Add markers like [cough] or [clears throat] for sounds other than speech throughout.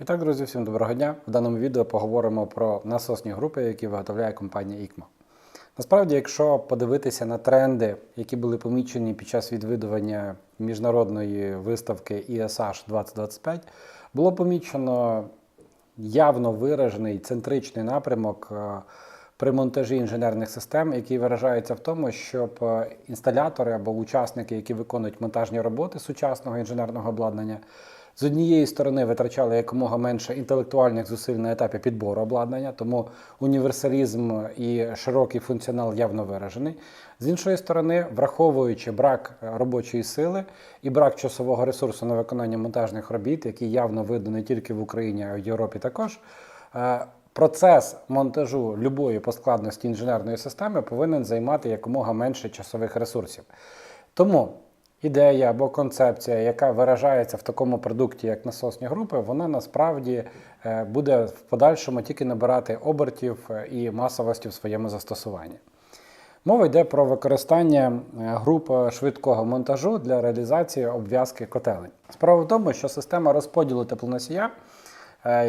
І так, друзі, всім доброго дня. В даному відео поговоримо про насосні групи, які виготовляє компанія ICMA. Насправді, якщо подивитися на тренди, які були помічені під час відвідування міжнародної виставки ESH 2025, було помічено явно виражений центричний напрямок е, при монтажі інженерних систем, який виражається в тому, щоб е, інсталятори або учасники, які виконують монтажні роботи сучасного інженерного обладнання, з однієї сторони витрачали якомога менше інтелектуальних зусиль на етапі підбору обладнання, тому універсалізм і широкий функціонал явно виражений. З іншої сторони, враховуючи брак робочої сили і брак часового ресурсу на виконання монтажних робіт, який явно видно не тільки в Україні, а й в Європі також. е, Процес монтажу любої по складності інженерної системи повинен займати якомога менше часових ресурсів. Тому ідея або концепція, яка виражається в такому продукті, як насосні групи, вона насправді е, буде в подальшому тільки набирати обертів е, і масовості в своєму застосуванні. Мова йде про використання е, груп швидкого монтажу для реалізації обв'язки котелень. Справа в тому, що система розподілу теплоносія,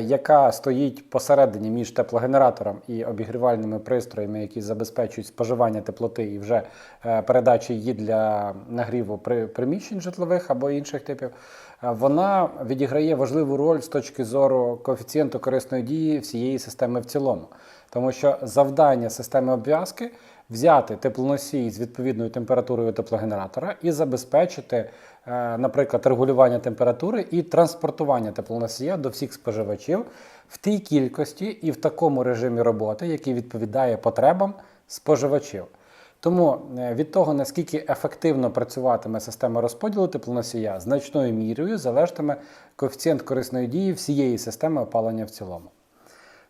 яка стоїть посередині між теплогенератором і обігрівальними пристроями, які забезпечують споживання теплоти і вже е, передачі її для нагріву при приміщень житлових або інших типів, е, вона відіграє важливу роль з точки зору коефіцієнту корисної дії всієї системи в цілому. Тому що завдання системи обв'язки взяти теплоносій з відповідною температурою теплогенератора і забезпечити, е, наприклад, регулювання температури і транспортування теплоносія до всіх споживачів в тій кількості і в такому режимі роботи, який відповідає потребам споживачів. Тому е, від того, наскільки ефективно працюватиме система розподілу теплоносія, значною мірою залежатиме коефіцієнт корисної дії всієї системи опалення в цілому.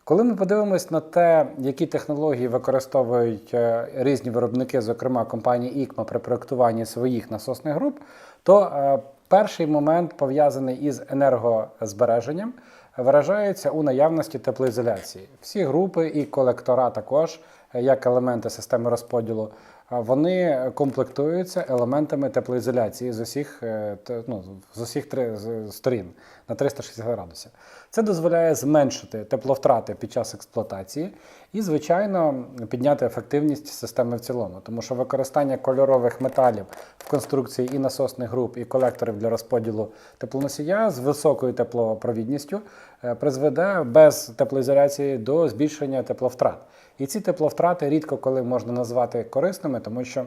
Коли ми подивимось на те, які технології використовують е, різні виробники, зокрема компанія ІКМА при проєктуванні своїх насосних груп, то е, перший момент пов'язаний із енергозбереженням виражається у наявності теплоізоляції. Всі групи і колектора також, е, як елементи системи розподілу, вони комплектуються елементами теплоізоляції з усіх, е, ну, з усіх три сторін на 360 градусів. Це дозволяє зменшити тепловтрати під час експлуатації і, звичайно, підняти ефективність системи в цілому, тому що використання кольорових металів в конструкції і насосних груп, і колекторів для розподілу теплоносія з високою теплопровідністю е, призведе без теплоізоляції до збільшення тепловтрат. І ці тепловтрати рідко коли можна назвати корисними, тому що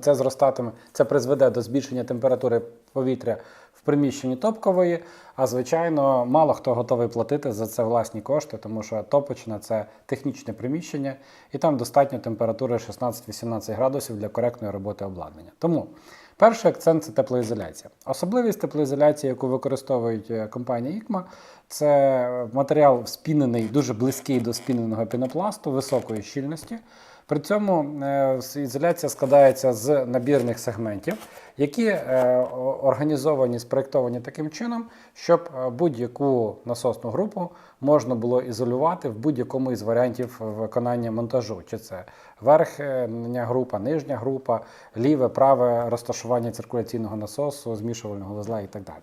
це зростатиме, це призведе до збільшення температури повітря в приміщенні топкової. А звичайно, мало хто готовий платити за це власні кошти, тому що топочна це технічне приміщення, і там достатньо температури 16-18 градусів для коректної роботи обладнання. Тому перший акцент це теплоізоляція. Особливість теплоізоляції, яку використовують е, компанія Ікма, це матеріал спінений, дуже близький до спіненого пінопласту високої щільності. При цьому е, ізоляція складається з набірних сегментів, які е, організовані, спроєктовані таким чином, щоб е, будь-яку насосну групу можна було ізолювати в будь-якому із варіантів виконання монтажу. Чи це верхня група, нижня група, ліве, праве розташування циркуляційного насосу, змішувального вузла і так далі.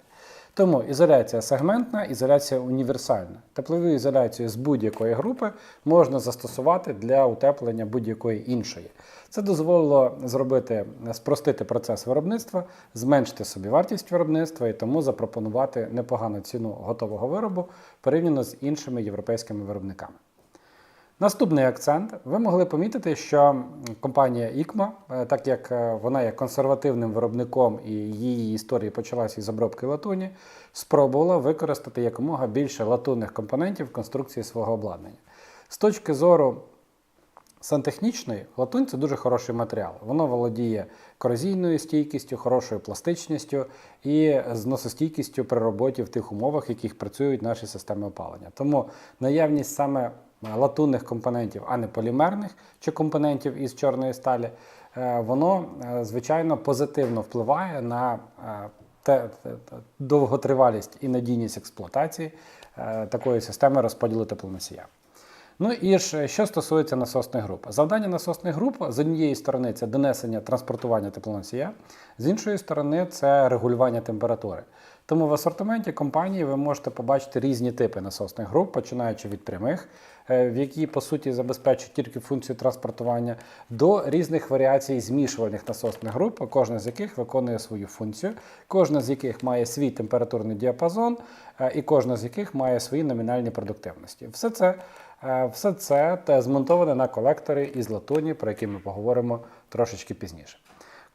Тому ізоляція сегментна, ізоляція універсальна. Теплову ізоляцію з будь-якої групи можна застосувати для утеплення будь-якої іншої. Це дозволило зробити, спростити процес виробництва, зменшити собі вартість виробництва і тому запропонувати непогану ціну готового виробу порівняно з іншими європейськими виробниками. Наступний акцент. Ви могли помітити, що компанія ICMA, е, так як е, вона є консервативним виробником і її історія почалася із обробки латуні, спробувала використати якомога більше латунних компонентів в конструкції свого обладнання. З точки зору сантехнічної, латунь це дуже хороший матеріал. Воно володіє корозійною стійкістю, хорошою пластичністю і зносостійкістю при роботі в тих умовах, в яких працюють наші системи опалення. Тому наявність саме латунних компонентів, а не полімерних чи компонентів із чорної сталі, е, воно е, звичайно позитивно впливає на е, довготривалість і надійність експлуатації е, такої системи розподілу теплоносія. Ну і ж що стосується насосних груп. Завдання насосних груп з однієї сторони це донесення транспортування теплоносія, з іншої сторони це регулювання температури. Тому в асортименті компанії ви можете побачити різні типи насосних груп, починаючи від прямих, е, в які по суті забезпечують тільки функцію транспортування, до різних варіацій змішувальних насосних груп, кожна з яких виконує свою функцію, кожна з яких має свій температурний діапазон, е, і кожна з яких має свої номінальні продуктивності. Все це, е, все це те змонтоване на колектори із латуні, про які ми поговоримо трошечки пізніше.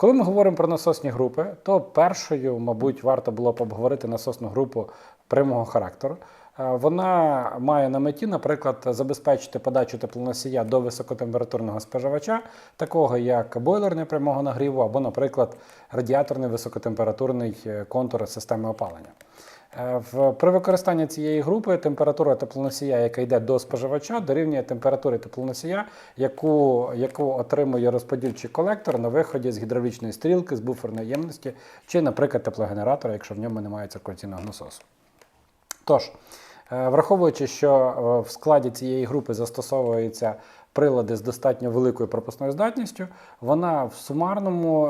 Коли ми говоримо про насосні групи, то першою, мабуть, варто було б обговорити насосну групу прямого характеру. Е, Вона має на меті, наприклад, забезпечити подачу теплоносія до високотемпературного споживача, такого як бойлер непрямого нагріву або, наприклад, радіаторний високотемпературний е, контур системи опалення. Е, при використанні цієї групи температура теплоносія, яка йде до споживача, дорівнює температури теплоносія, яку, яку отримує розподільчий колектор на виході з гідравлічної стрілки, з буферної ємності, чи, наприклад, теплогенератора, якщо в ньому немає циркуляційного насосу. Тож, е, враховуючи, що е, в складі цієї групи застосовуються прилади з достатньо великою пропускною здатністю, вона в сумарному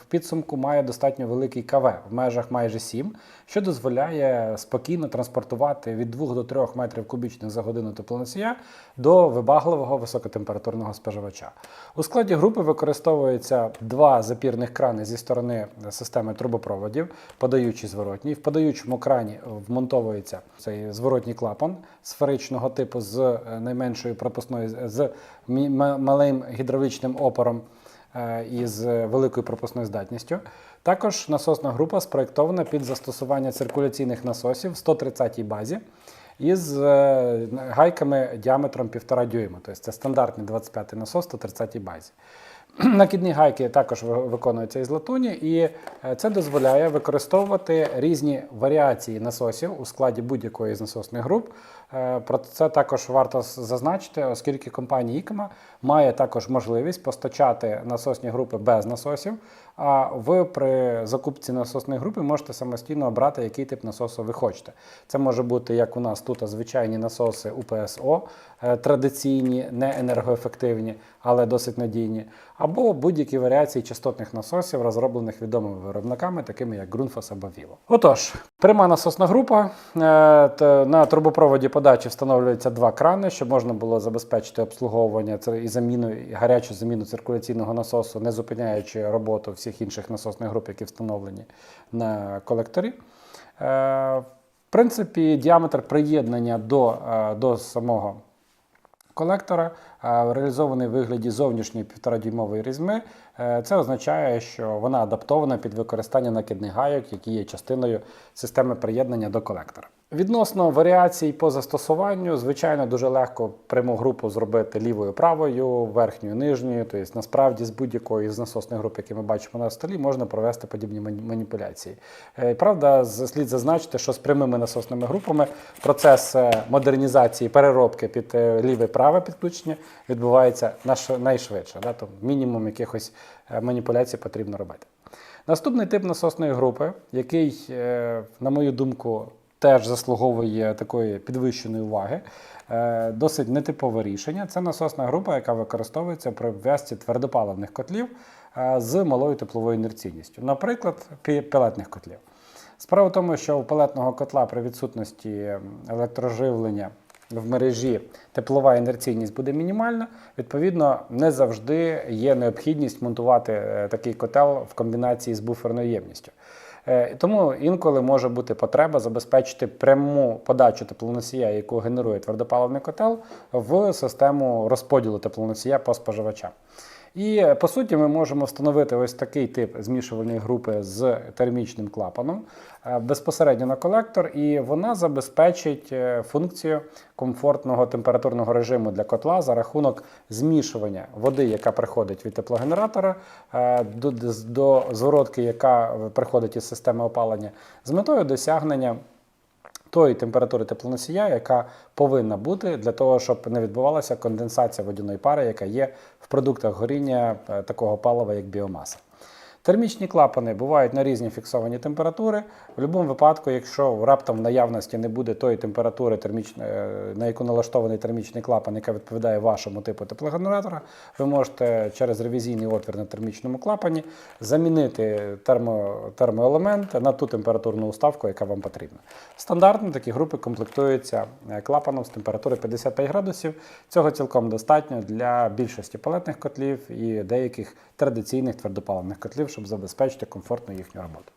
в підсумку має достатньо великий КВ в межах майже 7, що дозволяє спокійно транспортувати від 2 до 3 метрів кубічних за годину теплоносія до вибагливого високотемпературного споживача. У складі групи використовуються два запірних крани зі сторони системи трубопроводів, подаючий зворотній. В подаючому крані вмонтовується цей зворотній клапан сферичного типу з е, найменшою пропускною з малим гідравлічним опором із великою пропускною здатністю. Також насосна група спроєктована під застосування циркуляційних насосів в 130-й базі із е, гайками діаметром 1,5 дюйма. Тобто це стандартний 25-й насос в 130 базі. [clears throat] Накидні гайки також виконуються із латуні, і е, це дозволяє використовувати різні варіації насосів у складі будь-якої з насосних груп. Е, Про це також варто зазначити, оскільки компанія IKMA має також можливість постачати насосні групи без насосів. А ви при закупці насосної групи можете самостійно обрати, який тип насосу ви хочете. Це може бути як у нас тут звичайні насоси УПСО, е, традиційні, не енергоефективні, але досить надійні, або будь-які варіації частотних насосів, розроблених відомими виробниками, такими як Grundfos або Vivo. Отож, пряма насосна група. Е, На трубопроводі подачі встановлюються два крани, щоб можна було забезпечити обслуговування і заміну, і гарячу заміну циркуляційного насосу, не зупиняючи роботу всіх інших насосних груп, які встановлені на колекторі. Е, В принципі, діаметр приєднання до, е, до самого колектора, реалізований в вигляді зовнішньої 1,5-дюймової різьми. Е, Це означає, що вона адаптована під використання накидних гайок, які є частиною системи приєднання до колектора. Відносно варіацій по застосуванню, звичайно, дуже легко пряму групу зробити лівою, правою, верхньою, нижньою. Тобто, насправді, з будь-якої з насосних груп, які ми бачимо на столі, можна провести подібні маніпуляції. Е, Правда, слід зазначити, що з прямими насосними групами процес е, модернізації, переробки під е, ліве праве підключення відбувається найшвидше. Да? Тобто мінімум якихось маніпуляцій потрібно робити. Наступний тип насосної групи, який, на мою думку, теж заслуговує такої підвищеної уваги, е, досить нетипове рішення. Це насосна група, яка використовується при ввязці твердопаливних котлів е, з малою тепловою інерційністю, наприклад, пелетних котлів. Справа в тому, що у пелетного котла при відсутності електроживлення в мережі теплова інерційність буде мінімальна. Відповідно, не завжди є необхідність монтувати е, такий котел в комбінації з буферною ємністю. Е, Тому інколи може бути потреба забезпечити пряму подачу теплоносія, яку генерує твердопаливний котел, в систему розподілу теплоносія по споживачам. І по суті, ми можемо встановити ось такий тип змішувальної групи з термічним клапаном е, безпосередньо на колектор, і вона забезпечить е, функцію комфортного температурного режиму для котла за рахунок змішування води, яка приходить від теплогенератора, е, до зворотки, яка приходить із системи опалення, з метою досягнення тої температури теплоносія, яка повинна бути для того, щоб не відбувалася конденсація водяної пари, яка є в продуктах горіння е, такого палива, як біомаса. Термічні клапани бувають на різні фіксовані температури. В будь-якому випадку, якщо раптом в наявності не буде тої температури, термічної, е, на яку налаштований термічний клапан, яка відповідає вашому типу теплогенератора, ви можете через ревізійний отвір на термічному клапані замінити термо, термоелемент на ту температурну уставку, яка вам потрібна. Стандартно такі групи комплектуються е, клапаном з температури 55 градусів. Цього цілком достатньо для більшості палетних котлів і деяких традиційних твердопаливних котлів, щоб забезпечити комфортну їхню роботу.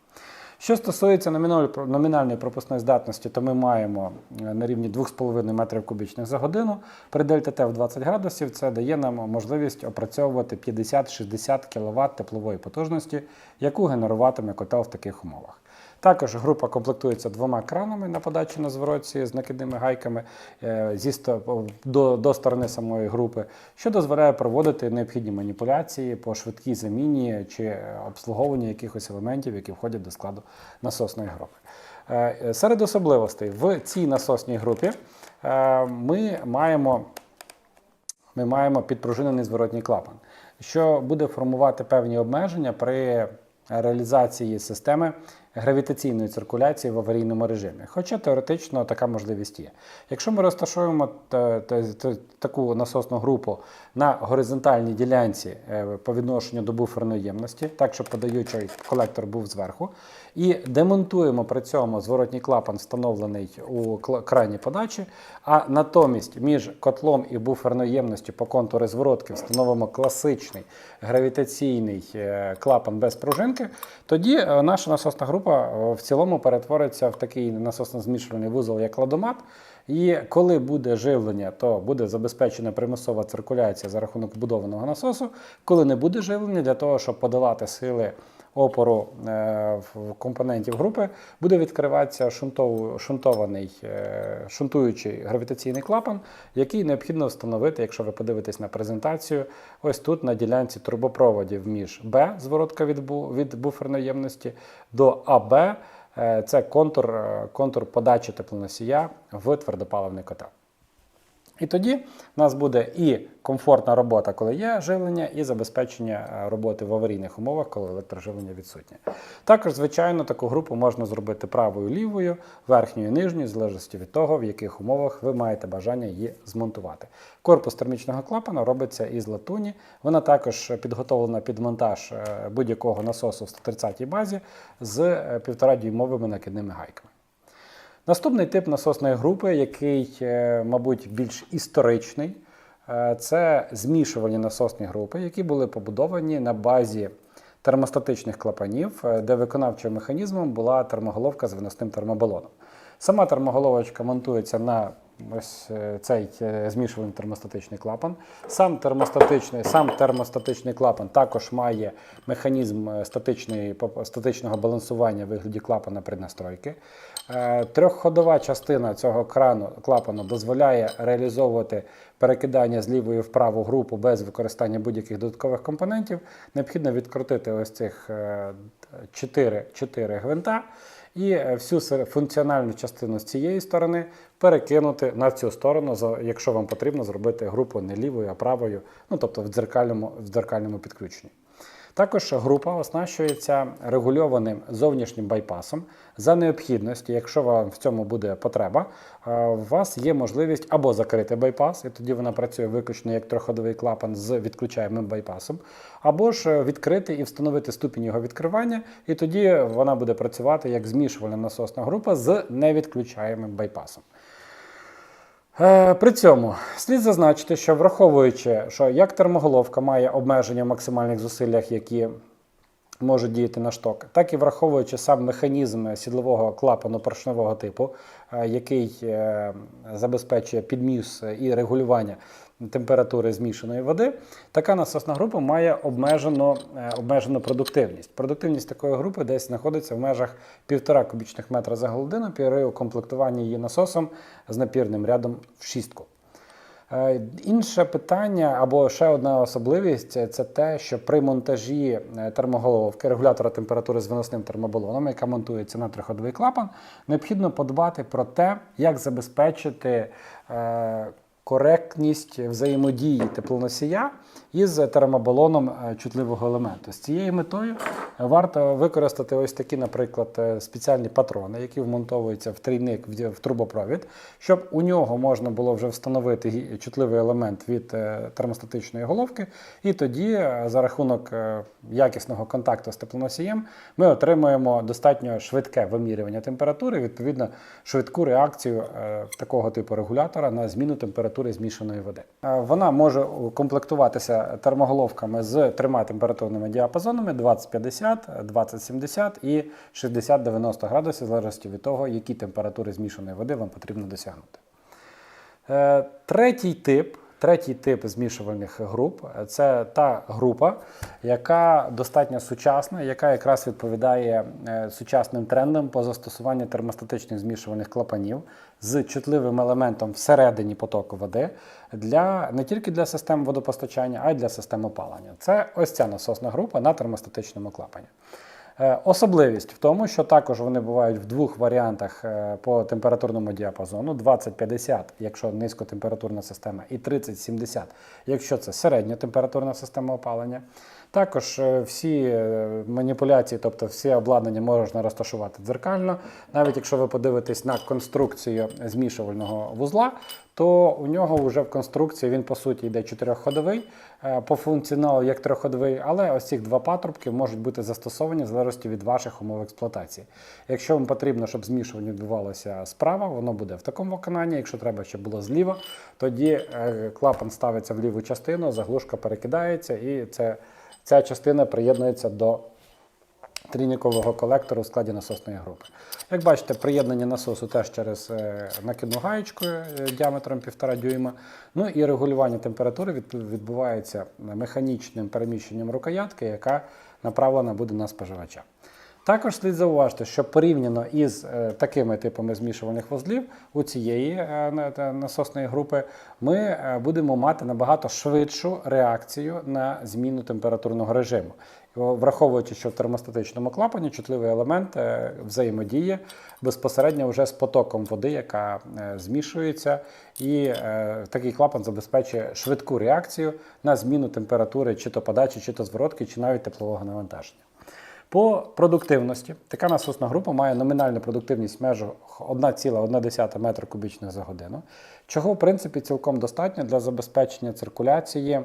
Що стосується номінальної- пропускної здатності, то ми маємо е, на рівні 2,5 метрів кубічних за годину. При дельта Т в 20 градусів це дає нам можливість опрацьовувати 50-60 кВт теплової потужності, яку генеруватиме котел в таких умовах. Також група комплектується двома кранами на подачі на зворотці з накидними гайками е, зі до, до сторони самої групи, що дозволяє проводити необхідні маніпуляції по швидкій заміні чи е, обслуговуванні якихось елементів, які входять до складу насосної групи. Е, Серед особливостей в цій насосній групі ми маємо ми маємо підпружинений зворотній клапан, що буде формувати певні обмеження при реалізації системи гравітаційної циркуляції в аварійному режимі. Хоча теоретично така можливість є. Якщо ми розташуємо та- та- та- таку насосну групу на горизонтальній ділянці е, по відношенню до буферної ємності, так щоб подаючий колектор був зверху, і демонтуємо при цьому зворотній клапан, встановлений у крані подачі, а натомість між котлом і буферною ємністю по контуру зворотки встановимо класичний гравітаційний е, клапан без пружинки, тоді е, наша насосна група е, в цілому перетвориться в такий насосно-змішувальний вузол, як ладомат. І коли буде живлення, то буде забезпечена примусова циркуляція за рахунок будованого насосу. Коли не буде живлення, для того, щоб подолати сили опору е, в компонентів групи, буде відкриватися шунтов, шунтований е, шунтуючий гравітаційний клапан, який необхідно встановити, якщо ви подивитесь на презентацію, ось тут на ділянці трубопроводів між Б, зворотка від, бу, від буферної ємності, до АБ. Е, Це контур, контур подачі теплоносія в твердопаливний котел. І тоді в нас буде і комфортна робота, коли є живлення, і забезпечення е, роботи в аварійних умовах, коли електроживлення відсутнє. Також, звичайно, таку групу можна зробити правою, лівою, верхньою і нижньою, в залежності від того, в яких умовах ви маєте бажання її змонтувати. Корпус термічного клапана робиться із латуні. Вона також підготовлена під монтаж е, будь-якого насосу в 130 базі з 1,5 дюймовими накидними гайками. Наступний тип насосної групи, який, е, мабуть, більш історичний, е, це змішувальні насосні групи, які були побудовані на базі термостатичних клапанів, е, де виконавчим механізмом була термоголовка з виносним термобалоном. Сама термоголовочка монтується на ось цей змішувальний термостатичний клапан. Сам термостатичний, сам термостатичний клапан також має механізм статичного балансування в вигляді клапана преднастройки. Е, Трьохходова частина цього крану клапану дозволяє реалізовувати перекидання з лівої в праву групу без використання будь-яких додаткових компонентів. Необхідно відкрутити ось цих 4, 4 гвинта і е, всю функціональну частину з цієї сторони перекинути на цю сторону, якщо вам потрібно зробити групу не лівою, а правою, ну тобто в дзеркальному, в дзеркальному підключенні. Також група оснащується регульованим зовнішнім байпасом. За необхідності, якщо вам в цьому буде потреба, е, у вас є можливість або закрити байпас, і тоді вона працює виключно як триходовий клапан з відключаємим байпасом, або ж е, відкрити і встановити ступінь його відкривання, і тоді вона буде працювати як змішувальна насосна група з невідключаємим байпасом. Е, При цьому слід зазначити, що враховуючи, що як термоголовка має обмеження в максимальних зусиллях, які можуть діяти на шток, так і враховуючи сам механізм сідлового клапану поршневого типу, е, який е, забезпечує підміс і регулювання температури змішаної води, така насосна група має обмежену, е, обмежену продуктивність. Продуктивність такої групи десь знаходиться в межах 1,5 кубічних метра за годину при укомплектуванні її насосом з напірним рядом в шістку. Е, Інше питання або ще одна особливість це те, що при монтажі е, термоголовки регулятора температури з виносним термобалоном, яка монтується на триходовий клапан, необхідно подбати про те, як забезпечити коректність взаємодії теплоносія із термобалоном е, чутливого елементу. З цією метою варто використати ось такі, наприклад, е, спеціальні патрони, які вмонтовуються в трійник в трубопровід, щоб у нього можна було вже встановити чутливий елемент від е, термостатичної головки, і тоді за рахунок якісного контакту з теплоносієм ми отримуємо достатньо швидке вимірювання температури, відповідно швидку реакцію такого типу регулятора на зміну температури змішаної води. Е, Вона може комплектуватися термоголовками з трьома температурними діапазонами 20-50, 20-70 і 60-90 градусів, залежності від того, які температури змішаної води вам потрібно досягнути. Е, Третій тип, третій тип змішувальних груп це та група, яка достатньо сучасна, яка якраз відповідає е, сучасним трендам по застосуванню термостатичних змішувальних клапанів з чутливим елементом всередині потоку води для не тільки для систем водопостачання, а й для систем опалення. Це ось ця насосна група на термостатичному клапані. Е, Особливість в тому, що також вони бувають в двох варіантах е, по температурному діапазону: 20-50, якщо низькотемпературна система, і 30-70, якщо це середньотемпературна система опалення. Також е, всі маніпуляції, тобто всі обладнання можна розташувати дзеркально. Навіть якщо ви подивитесь на конструкцію змішувального вузла, то у нього вже в конструкції він по суті йде чотирьохходовий, е, по функціоналу як трьохходовий, але ось ці два патрубки можуть бути застосовані в залежності від ваших умов експлуатації. Якщо вам потрібно, щоб змішування відбувалося справа, воно буде в такому виконанні. Якщо треба, щоб було зліва, тоді е, клапан ставиться в ліву частину, заглушка перекидається, і це, ця частина приєднується до трійникового колектору в складі насосної групи. Як бачите, приєднання насосу теж через е, накидну гаєчку е, діаметром 1,5 дюйма. Ну і регулювання температури відбувається механічним переміщенням рукоятки, яка направлена буде на споживача. Також слід зауважити, що порівняно із е, такими типами змішувальних вузлів у цієї насосної групи ми будемо мати набагато швидшу реакцію на зміну температурного режиму. Враховуючи, що в термостатичному клапані чутливий елемент е, взаємодіє безпосередньо вже з потоком води, яка е, змішується, і е, такий клапан забезпечує швидку реакцію на зміну температури чи то подачі, чи то зворотки, чи навіть теплового навантаження. По продуктивності така насосна група має номінальну продуктивність в межах 1,1 метра кубічних за годину, чого в принципі цілком достатньо для забезпечення циркуляції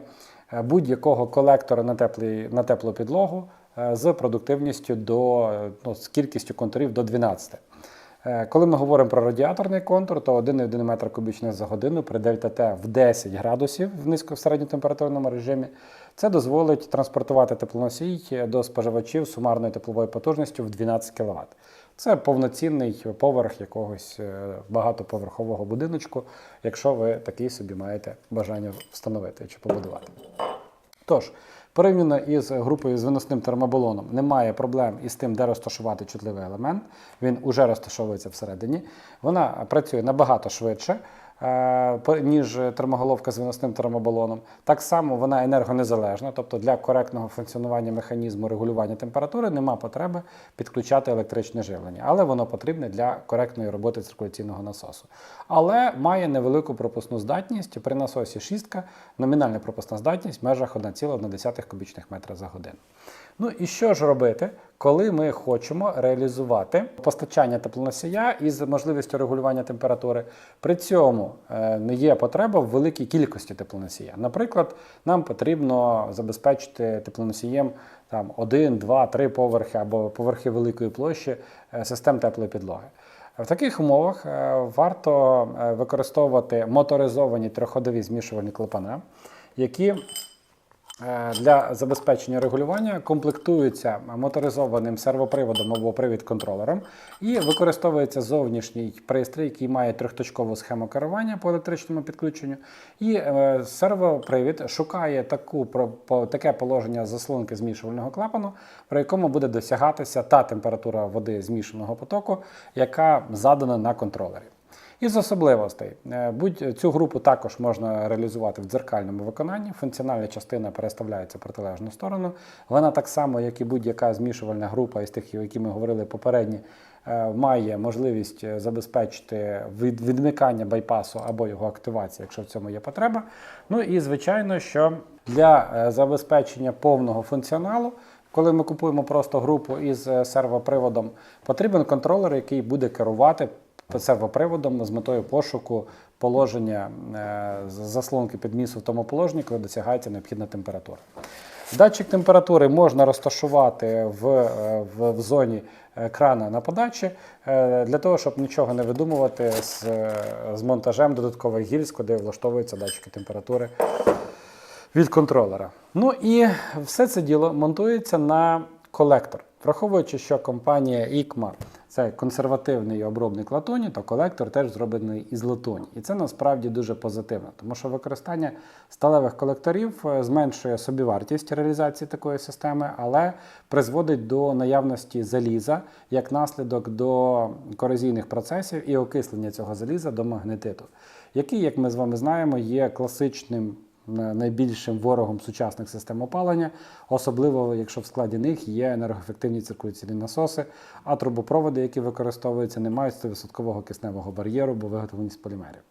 будь-якого колектора на, теплий, на теплу підлогу е, з продуктивністю до е, ну, з кількістю контурів до 12. Е, Коли ми говоримо про радіаторний контур, то 1,1 метр кубічних за годину при дельта Т в 10 градусів в низько в середньотемпературному режимі. Це дозволить транспортувати теплоносій до споживачів сумарною тепловою потужністю в 12 кВт. Це повноцінний поверх якогось е, багатоповерхового будиночку, якщо ви такий собі маєте бажання встановити чи побудувати. Тож, порівняно із групою з виносним термобалоном, немає проблем із тим, де розташувати чутливий елемент. Він уже розташовується всередині. Вона працює набагато швидше, ніж термоголовка з виносним термобалоном. Так само вона енергонезалежна, тобто для коректного функціонування механізму регулювання температури нема потреби підключати електричне живлення, але воно потрібне для коректної роботи циркуляційного насосу. Але має невелику пропускну здатність при насосі шістка, номінальна пропускна здатність в межах 1,1 кубічних метра за годину. Ну і що ж робити, коли ми хочемо реалізувати постачання теплоносія із можливістю регулювання температури? При цьому е, не є потреба в великій кількості теплоносія. Наприклад, нам потрібно забезпечити теплоносієм там, один, два, три поверхи або поверхи великої площі е, систем теплої підлоги. В таких умовах е, варто використовувати моторизовані трьохходові змішувальні клапана, які для забезпечення регулювання комплектуються моторизованим сервоприводом або привід-контролером і використовується зовнішній пристрій, який має трьохточкову схему керування по електричному підключенню. І е, сервопривід шукає таку, таке положення заслонки змішувального клапану, при якому буде досягатися та температура води змішаного потоку, яка задана на контролері. Із особливостей Е, будь цю групу також можна реалізувати в дзеркальному виконанні. Функціональна частина переставляється в протилежну сторону. Вона так само, як і будь-яка змішувальна група із тих, які ми говорили попередні, е, має можливість е, забезпечити від, відмикання байпасу або його активацію, якщо в цьому є потреба. Ну і звичайно, що для забезпечення повного функціоналу. Коли ми купуємо просто групу із сервоприводом, потрібен контролер, який буде керувати сервоприводом з метою пошуку положення е, заслонки підмісу в тому положенні, коли досягається необхідна температура. Датчик температури можна розташувати в, е, в, в зоні екрана на подачі е, для того, щоб нічого не видумувати з, з монтажем додаткових гільз, куди влаштовуються датчики температури від контролера. Ну і все це діло монтується на колектор. Враховуючи, що компанія ICMA це консервативний обробник латуні, то колектор теж зроблений із латуні. І це насправді дуже позитивно, тому що використання сталевих колекторів е, зменшує собівартість реалізації такої системи, але призводить до наявності заліза як наслідок до корозійних процесів і окислення цього заліза до магнетиту, який, як ми з вами знаємо, є класичним найбільшим ворогом сучасних систем опалення, особливо якщо в складі них є енергоефективні циркуляційні насоси, а трубопроводи, які використовуються, не мають 100% кисневого бар'єру, бо виготовлені з полімерів.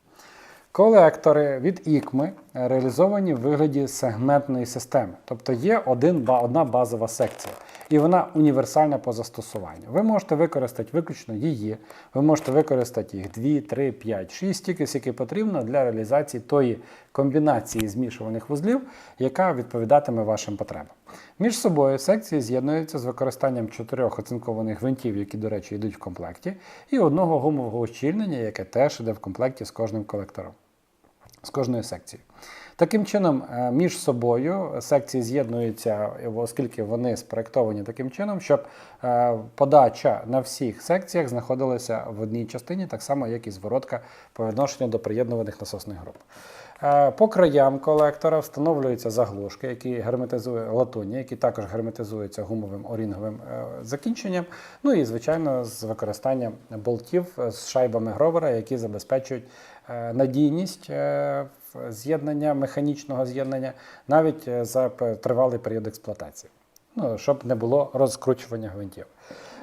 Колектори від ікми реалізовані в вигляді сегментної системи, тобто є один, одна базова секція, і вона універсальна по застосуванню. Ви можете використати виключно її, ви можете використати їх 2, 3, 5, 6, стільки, скільки потрібно для реалізації тої комбінації змішуваних вузлів, яка відповідатиме вашим потребам. Між собою секції з'єднуються з використанням чотирьох оцинкованих гвинтів, які, до речі, йдуть в комплекті, і одного гумового ущільнення, яке теж йде в комплекті з кожним колектором з кожної секції. Таким чином, е, між собою секції з'єднуються, оскільки вони спроєктовані таким чином, щоб е, подача на всіх секціях знаходилася в одній частині, так само, як і зворотка по відношенню до приєднуваних насосних груп. Е, По краям колектора встановлюються заглушки, які герметизують латунні, які також герметизуються гумовим орінговим закінченням. Ну і, звичайно, з використанням болтів з шайбами гровера, які забезпечують надійність е, з'єднання, механічного з'єднання, навіть е, за тривалий період експлуатації, ну, щоб не було розкручування гвинтів.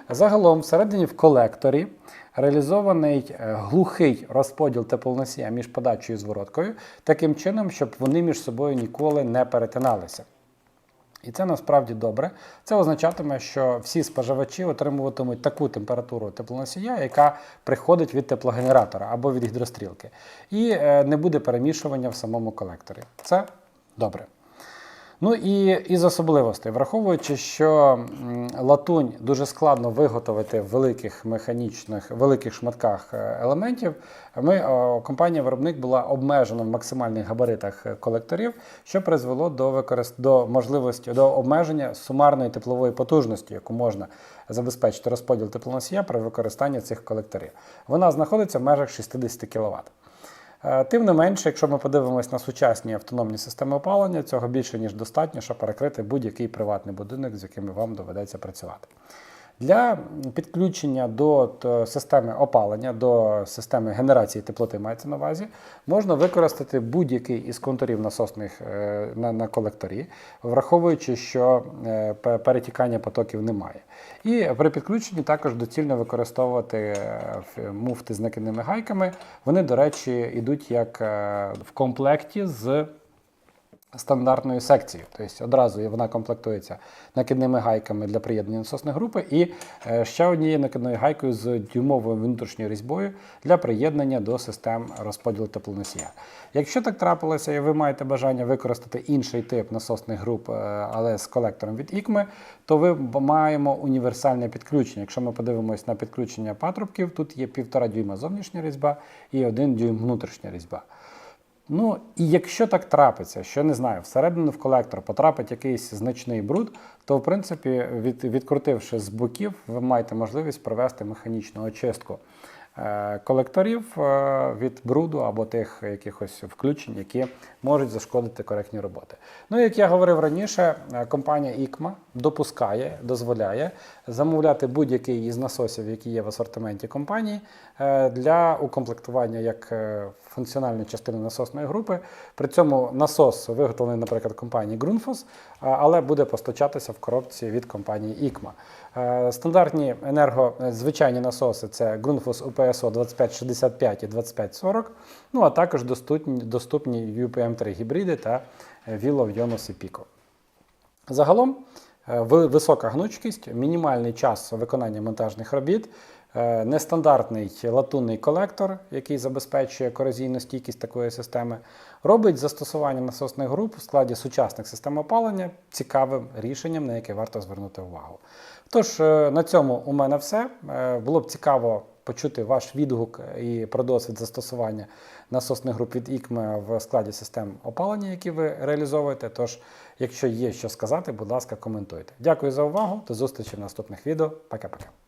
Загалом, всередині в колекторі реалізований е, глухий розподіл теплоносія між подачею і звороткою, таким чином, щоб вони між собою ніколи не перетиналися. І це насправді добре. Це означатиме, що всі споживачі отримуватимуть таку температуру теплоносія, яка приходить від теплогенератора або від гідрострілки. І е, не буде перемішування в самому колекторі. Це добре. Ну і із особливостей, враховуючи, що латунь дуже складно виготовити в великих механічних, великих шматках е, елементів, ми, компанія-виробник була обмежена в максимальних габаритах е, колекторів, що призвело до, використ... до можливості до обмеження сумарної теплової потужності, яку можна забезпечити розподіл теплоносія при використанні цих колекторів. Вона знаходиться в межах 60 кВт. Е, Тим не менше, якщо ми подивимось на сучасні автономні системи опалення, цього більше ніж достатньо, щоб перекрити будь-який приватний будинок, з якими вам доведеться працювати. Для підключення до системи опалення, до системи генерації теплоти мається на увазі, можна використати будь-який із контурів насосних е, на, на колекторі, враховуючи, що е, перетікання потоків немає. І при підключенні також доцільно використовувати е, муфти з накидними гайками. Вони, до речі, йдуть як е, в комплекті з стандартною секцією. Тобто одразу вона комплектується накидними гайками для приєднання насосної групи і е, ще однією накидною гайкою з дюймовою внутрішньою різьбою для приєднання до систем розподілу теплоносія. Якщо так трапилося і ви маєте бажання використати інший тип насосних груп, е, але з колектором від ікми, то ви маємо універсальне підключення. Якщо ми подивимось на підключення патрубків, тут є 1,5 дюйма зовнішня різьба і 1 дюйм внутрішня різьба. Ну, і якщо так трапиться, що не знаю, всередину в колектор потрапить якийсь значний бруд, то в принципі, від, відкрутивши з боків, ви маєте можливість провести механічну очистку е, колекторів е, від бруду або тих якихось включень, які можуть зашкодити коректні роботи. Ну, як я говорив раніше, е, компанія ICMA допускає, дозволяє замовляти будь-який із насосів, які є в асортименті компанії, для укомплектування як е, функціональної частини насосної групи. При цьому насос виготовлений, наприклад, компанією Grundfos, але буде постачатися в коробці від компанії ICMA. Е, Стандартні енерго е, звичайні насоси це Grundfos UPSO 2565 і 2540, ну а також доступні, доступні UPM3 гібриди та е, Willow Ionos і Pico. Загалом е, висока гнучкість, мінімальний час виконання монтажних робіт, е, нестандартний латунний колектор, який забезпечує корозійну стійкість такої системи, робить застосування насосних груп в складі сучасних систем опалення цікавим рішенням, на яке варто звернути увагу. Тож е, на цьому у мене все. Е, Було б цікаво почути ваш відгук і про досвід застосування насосних груп від ICME в складі систем опалення, які ви реалізовуєте. Тож, якщо є що сказати, будь ласка, коментуйте. Дякую за увагу. До зустрічі в наступних відео. Пока-пока.